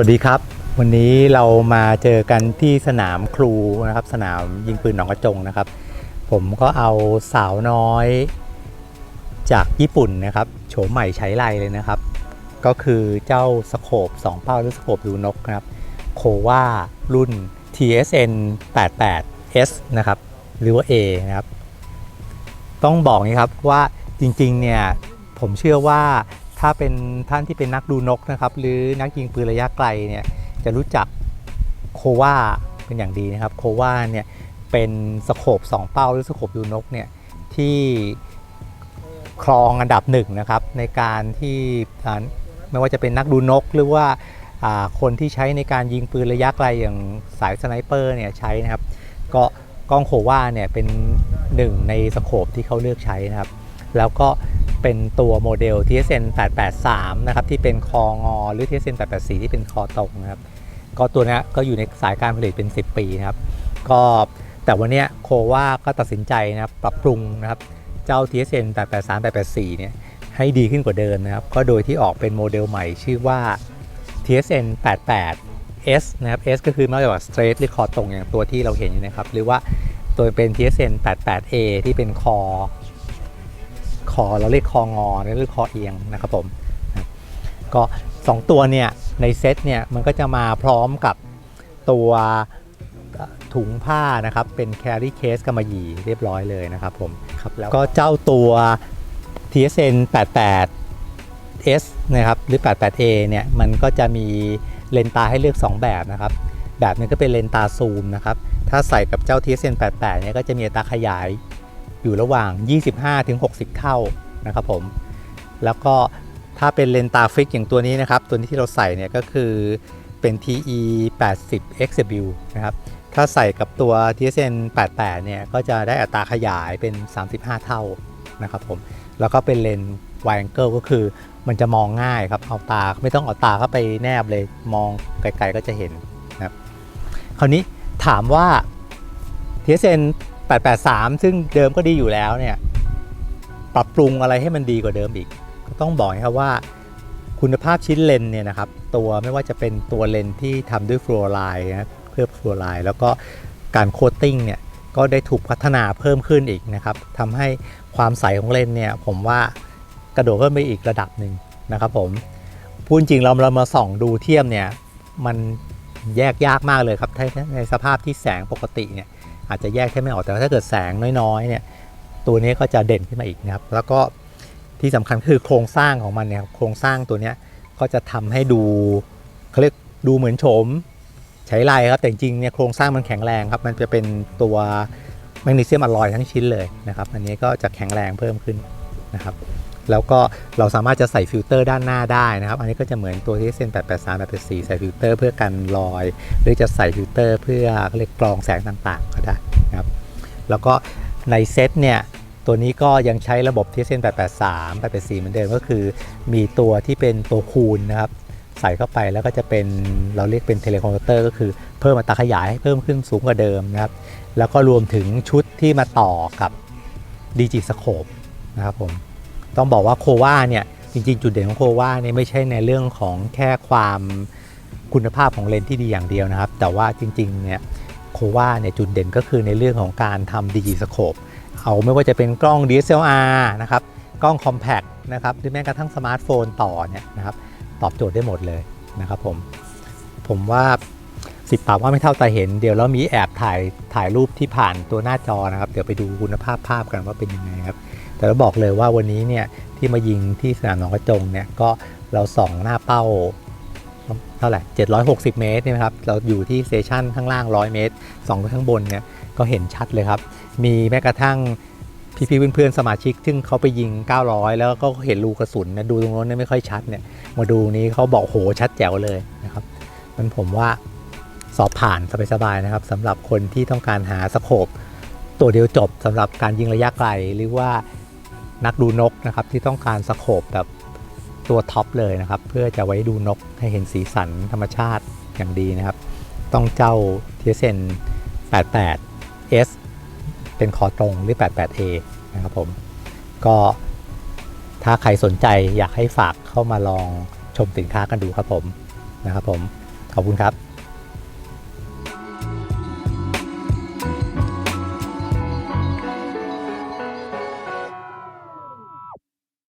วัสดีครับ วันนี้เรามาเจอกันที่สนามครูนะครับ สนามยิงปืนหนองกระจงนะครับ ผมก็เอาสาวน้อยจากญี่ปุ่นนะครับโฉมใหม่ใช้ไรเลยนะครับ ก็คือเจ้าสโคป2เป้าหรือสโคปดูนกนะครับโควารุ่น TSN 88S นะครับหรือว่า A นะครับ ต้องบอกนี้ครับว่าจริงๆเนี่ยผมเชื่อว่า ถ้าเป็นท่านที่เป็นนักดูนกนะครับ หรือนักยิงปืนระยะไกลเนี่ยจะรู้จักโควาเป็นอย่างดีนะครับโควาเนี่ยเป็นสโคป2เป้าหรือสโคปดูนกเนี่ยที่ครองอันดับหนึ่งนะครับในการที่ไม่ว่าจะเป็นนักดูนกหรือว่าคนที่ใช้ในการยิงปืนระยะไกลอย่างสายสไนเปอร์เนี่ยใช้นะครับก็กล้องโควาเนี่ยเป็นหนึ่งในสโคปที่เขาเลือกใช้นะครับ แล้วก็ เป็นตัวโมเดล TSN 883 นะครับ ที่เป็นคองอหรือ TSN 884 ที่เป็นคอตรงนะครับ ก็ตัวนี้ก็อยู่ในสายการผลิตเป็น 10 ปีนะครับ ก็แต่วันนี้โคว่าก็ตัดสินใจนะครับปรับปรุงนะครับ เจ้า TSN 883 884 เนี่ยให้ดีขึ้นกว่าเดิมนะครับ ก็โดยที่ออกเป็นโมเดลใหม่ชื่อว่า TSN 88 S นะครับ S ก็คือมาจาก straight หรือคอตรงอย่างตัวที่เราเห็นอยู่นะครับ หรือว่าตัวเป็น TSN 88A ที่เป็นคอ คอเราเรียกคองอหรือคอเอียงนะครับผมนะก็ 2 ตัวเนี่ยในเซตเนี่ยมันก็จะมาพร้อมกับตัวถุงผ้านะครับเป็น carry case กำมะหยี่เรียบร้อยเลยนะครับผมครับแล้วก็เจ้าตัว TSN 88 S นะครับหรือ 88A เนี่ยมันก็จะมีเลนส์ตาให้เลือก 2 แบบนะครับ แบบหนึงก็เป็นเลนส์ตาซูมนะครับ ถ้าใส่กับเจ้า TSN 88เนี่ยก็จะมีอัตราขยาย อยู่ระหว่าง 25ถึง60 เท่านะครับผม แล้วก็ถ้าเป็นเลนส์ตาฟิกอย่างตัวนี้นะครับ ตัวนี้ที่เราใส่เนี่ยก็คือเป็น TE 80 XW นะครับ ถ้าใส่กับตัว TSN 88 เนี่ย ก็จะได้อัตราขยายเป็น 35 เท่านะครับผม แล้วก็เป็นเลนส์ wide angle ก็คือมันจะมองง่ายครับ เอาตาไม่ต้องเอาตาเข้าไปแนบเลย มองไกลๆก็จะเห็นนะครับ คราวนี้ถามว่า TSN 883 ซึ่งเดิมก็ดีอยู่แล้วเนี่ยปรับปรุงอะไรให้มันดีกว่าเดิมอีก ก็ต้องบอกครับว่าคุณภาพชิ้นเลนเนี่ยนะครับตัวไม่ว่าจะเป็นตัวเลนที่ทำด้วยฟลูออไรด์นะเคลือบฟลูออไรด์แล้วก็การโคตติ้งเนี่ยก็ได้ถูกพัฒนาเพิ่มขึ้นอีกนะครับทำให้ความใสของเลนเนี่ยผมว่ากระโดดขึ้นไปอีกระดับหนึ่งนะครับผมพูดจริงเราเรามาส่องดูเทียมเนี่ยมันแยกยากมากเลยครับในสภาพที่แสงปกติเนี่ย อาจจะแยกแค่ไม่ออกแต่ถ้าเกิดแสงน้อยๆเนี่ยตัวนี้ก็จะเด่นขึ้นมาอีกนะครับ แล้วก็ที่สำคัญคือโครงสร้างของมันเนี่ยโครงสร้างตัวเนี้ยก็จะทำให้ดูเขาเรียกดูเหมือนโฉมใช้ลายครับแต่จริงเนี่ยโครงสร้างมันแข็งแรงครับ มันจะเป็นตัวแมกนีเซียมอลลอยทั้งชิ้นเลยนะครับ อันนี้ก็จะแข็งแรงเพิ่มขึ้นนะครับ แล้วก็เราสามารถจะใส่ฟิลเตอร์ด้านหน้าได้นะครับ อันนี้ก็จะเหมือนตัวที่เส้น883 884 ใส่ฟิลเตอร์เพื่อกันรอย หรือจะใส่ฟิลเตอร์เพื่อเขาเรียกกรองแสงต่างๆ ก็ได้นะครับ แล้วก็ในเซตเนี่ยตัวนี้ก็ยังใช้ระบบที่เส้น883 884 เหมือนเดิมก็คือ มีตัวที่เป็นตัวคูณนะครับ ใส่เข้าไปแล้วก็จะเป็นเราเรียกเป็นเทเลคอมพิวเตอร์ก็คือเพิ่มอัตราขยายให้เพิ่มขึ้นสูงกว่าเดิมนะครับ แล้วก็รวมถึงชุดที่มาต่อกับดิจิสโคปนะครับผม ต้องบอกว่าโควาเนี่ยจริงๆ จุดเด่นของโควาเนี่ยไม่ใช่ในเรื่องของแค่ความคุณภาพของเลนส์ที่ดีอย่างเดียวนะครับ แต่ว่าจริงๆเนี่ยโควาเนี่ยจุดเด่นก็คือในเรื่องของการทำดิจิสโคปเอาไม่ว่าจะเป็นกล้อง DSLR นะครับกล้อง Compact นะครับหรือแม้กระทั่งสมาร์ทโฟนต่อเนี่ยนะครับตอบโจทย์ได้หมดเลยนะครับผมผมว่า สิบปากว่าไม่เท่าตาเห็น เดี๋ยวเรามีแอบถ่ายถ่ายรูปที่ผ่านตัวหน้าจอนะครับ เดี๋ยวไปดูคุณภาพภาพกันว่าเป็นยังไงครับ แต่เราบอกเลยว่าวันนี้เนี่ยที่มายิงที่สนามหนองกระจงเนี่ยก็เราส่องหน้าเป้าเท่าไหร่760 เมตรเนี่ยนะครับ เราอยู่ที่สเตชันข้างล่าง 100 เมตรส่องไปข้างบนเนี่ยก็เห็นชัดเลยครับ มีแม้กระทั่งพี่ๆเพื่อนๆสมาชิก ซึ่งเขาไปยิง 900 แล้วก็เห็นรูกระสุนนะดูตรงโน้นไม่ค่อยชัดเนี่ย มาดูนี้เขาบอกโหชัดแจ๋วเลยนะครับ มันผมว่า สอบผ่านสบายๆนะครับสำหรับคนที่ต้องการหาสโคปตัวเดียวจบสำหรับการยิงระยะไกลหรือว่านักดูนกนะครับที่ต้องการสโคปแบบตัวท็อปเลยนะครับ เพื่อจะไว้ดูนกให้เห็นสีสันธรรมชาติอย่างดีนะครับ ต้องเจ้า TSN 88S เป็นคอตรงหรือ 88A นะครับผม ก็ถ้าใครสนใจอยากให้ฝากเข้ามาลองชมสินค้ากันดูครับผมนะครับผม ขอบคุณครับ